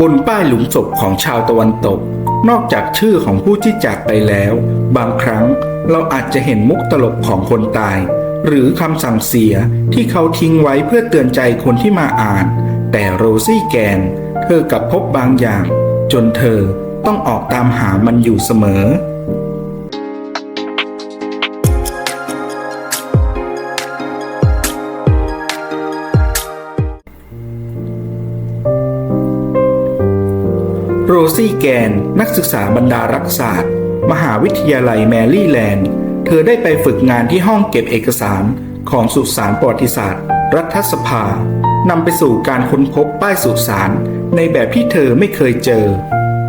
บนป้ายหลุมศพของชาวตะวันตก นอกจากชื่อของผู้ที่จากไปแล้ว บางครั้งเราอาจจะเห็นมุกตลกของคนตาย หรือคำสั่งเสียที่เขาทิ้งไว้เพื่อเตือนใจคนที่มาอ่าน แต่โรซี่แกน เธอกลับพบบางอย่าง จนเธอต้องออกตามหามันอยู่เสมอ โรซี่แกน นักศึกษาบรรดารักษาสตร์ มหาวิทยาลัยแมรี่แลนด์ เธอได้ไปฝึกงานที่ห้องเก็บเอกสารของสุสานประวัติศาสตร์ รัฐสภานำไปสู่การค้นพบป้ายสุสานในแบบที่เธอไม่เคยเจอ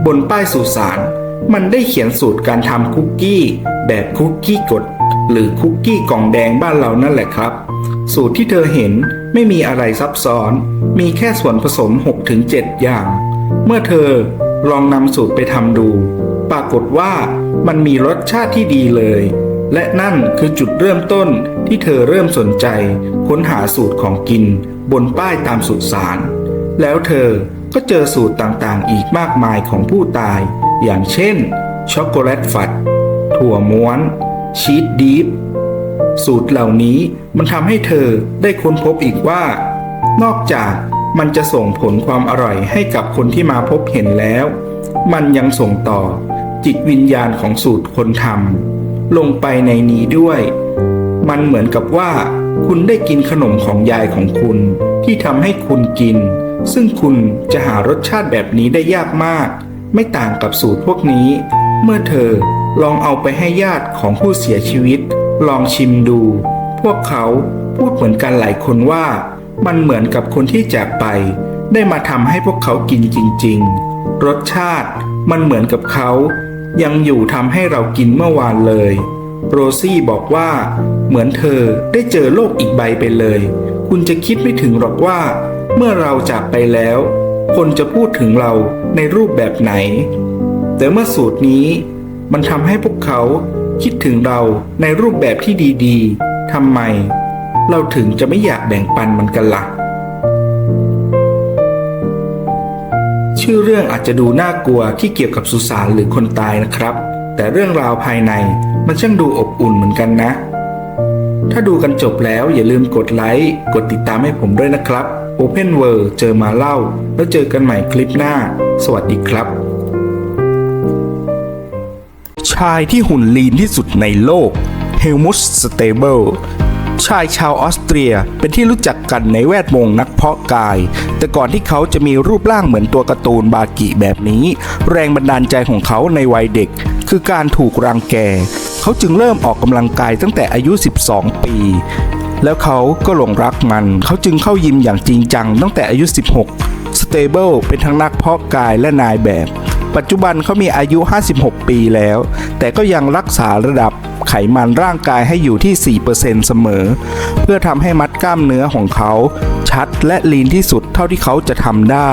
บนป้ายสุสานมันได้เขียนสูตรการทำคุกกี้ แบบคุกกี้กด หรือคุกกี้กล่องแดงบ้านเรานั่นแหละครับ สูตรที่เธอเห็นไม่มีอะไรซับซ้อน มีแค่ส่วนผสม 6-7 อย่าง เมื่อเธอ ลองนำสูตรไปทำดู ปรากฏว่ามันมีรสชาติที่ดีเลย และนั่นคือจุดเริ่มต้นที่เธอเริ่มสนใจ ค้นหาสูตรของกิน บนป้ายตามสุสานแล้วเธอก็เจอสูตรต่างๆ อีกมากมายของผู้ตาย อย่างเช่น ช็อกโกแลตฝัด ถั่วม้วน ชีสดีฟสูตรเหล่านี้มันทำให้เธอได้ค้นพบอีกว่า นอกจาก มันจะส่งผลความอร่อยให้กับคนที่มาพบเห็นแล้ว มันยังส่งต่อจิตวิญญาณของสูตรคนทำลงไปในนี้ด้วย มันเหมือนกับว่า คุณได้กินขนมของยายของคุณ ที่ทำให้คุณกิน ซึ่งคุณจะหารสชาติแบบนี้ได้ยากมาก ไม่ต่างกับสูตรพวกนี้ เมื่อเธอลองเอาไปให้ญาติของผู้เสียชีวิต ลองชิมดู พวกเขาพูดเหมือนกันหลายคนว่า มันเหมือนกับคนที่จากไป ได้มาทำให้พวกเขากินจริง ๆ รสชาติมันเหมือนกับเขา ยังอยู่ทำให้เรากินเมื่อวานเลย โรซี่บอกว่า เหมือนเธอได้เจอโลกอีกใบไปเลย คุณจะคิดไม่ถึงหรอกว่า เมื่อเราจากไปแล้ว คนจะพูดถึงเราในรูปแบบไหน แต่เมื่อสูตรนี้ มันทำให้พวกเขาคิดถึงเราในรูปแบบที่ดี ๆทำไม เราถึงจะไม่อยากแบ่งปันมันกันละ่ะ ชื่อเรื่องอาจจะดูน่ากลัวที่เกี่ยวกับสุสานหรือคนตายนะครับ แต่เรื่องราวภายในมันช่างดูอบอุ่นเหมือนกันนะ ถ้าดูกันจบแล้วอย่าลืมกดไลค์ กดติดตามให้ผมด้วยนะครับ Open World เจอมาเล่า แล้วเจอกันใหม่คลิปหน้า สวัสดีครับ ชายที่หุ่นลีนที่สุดในโลกเฮลมุสสเตเบิล ชายชาวออสเตรียเป็นที่รู้จักกันในแวดวงนักเพาะกาย แต่ก่อนที่เขาจะมีรูปร่างเหมือนตัวการ์ตูนบากิแบบนี้ แรงบันดาลใจของเขาในวัยเด็ก คือการถูกรังแก เขาจึงเริ่มออกกำลังกายตั้งแต่อายุ 12 ปี แล้วเขาก็หลงรักมัน เขาจึงเข้ายิมอย่างจริงจังตั้งแต่อายุ 16 สเตเบิลเป็นทั้งนักเพาะกายและนายแบบ ปัจจุบันเขามีอายุ 56 ปีแล้ว แต่ก็ยังรักษาระดับไขมันร่างกายให้อยู่ที่ 4%เสมอ เพื่อทำให้มัดกล้ามเนื้อของเขา ชัดและลีนที่สุดเท่าที่เขาจะทำได้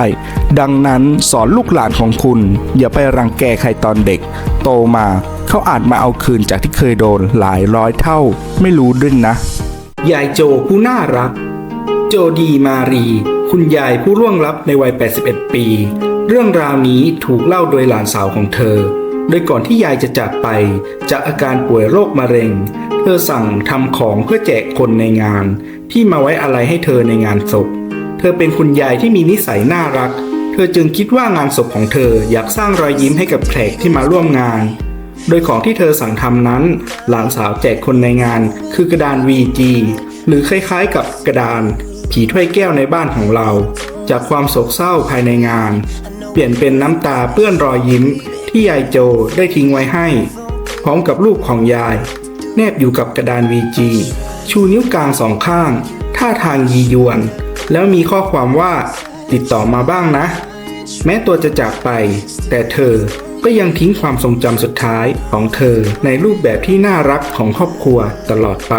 ดังนั้นสอนลูกหลานของคุณ อย่าไปรังแกใครตอนเด็ก โตมาเขาอาจมาเอาคืนจากที่เคยโดนหลายร้อยเท่า ไม่รู้ด้วยนะ ยายโจผู้น่ารัก โจดีมารี คุณยายผู้ร่วงลับในวัย 81 ปี เรื่องราวนี้ถูกเล่าโดยหลานสาวของเธอ โดยก่อนที่ยายจะจากไป จากอาการป่วยโรคมะเร็ง เธอสั่งทำของเพื่อแจกคนในงาน ที่มาไว้อะไรให้เธอในงานศพ เธอเป็นคุณยายที่มีนิสัยน่ารัก เธอจึงคิดว่างานศพของเธออยากสร้างรอยยิ้มให้กับแขกที่มาร่วมงาน โดยของที่เธอสั่งทำนั้น หลานสาวแจกคนในงาน คือกระดาน VG หรือคล้ายๆ กับกระดาน ผีถ้วยแก้วในบ้านของเรา จากความโศกเศร้าภายในงาน เปลี่ยนเป็นน้ำตาเปื้อนรอยยิ้มที่ยายโจได้ทิ้งไว้ให้ พร้อมกับรูปของยาย แนบอยู่กับกระดาน VG ชูนิ้วกลางสองข้าง ท่าทางยียวน แล้วมีข้อความว่า ติดต่อมาบ้างนะ แม้ตัวจะจากไป แต่เธอก็ยังทิ้งความทรงจำสุดท้ายของเธอในรูปแบบที่น่ารักของครอบครัวตลอดไป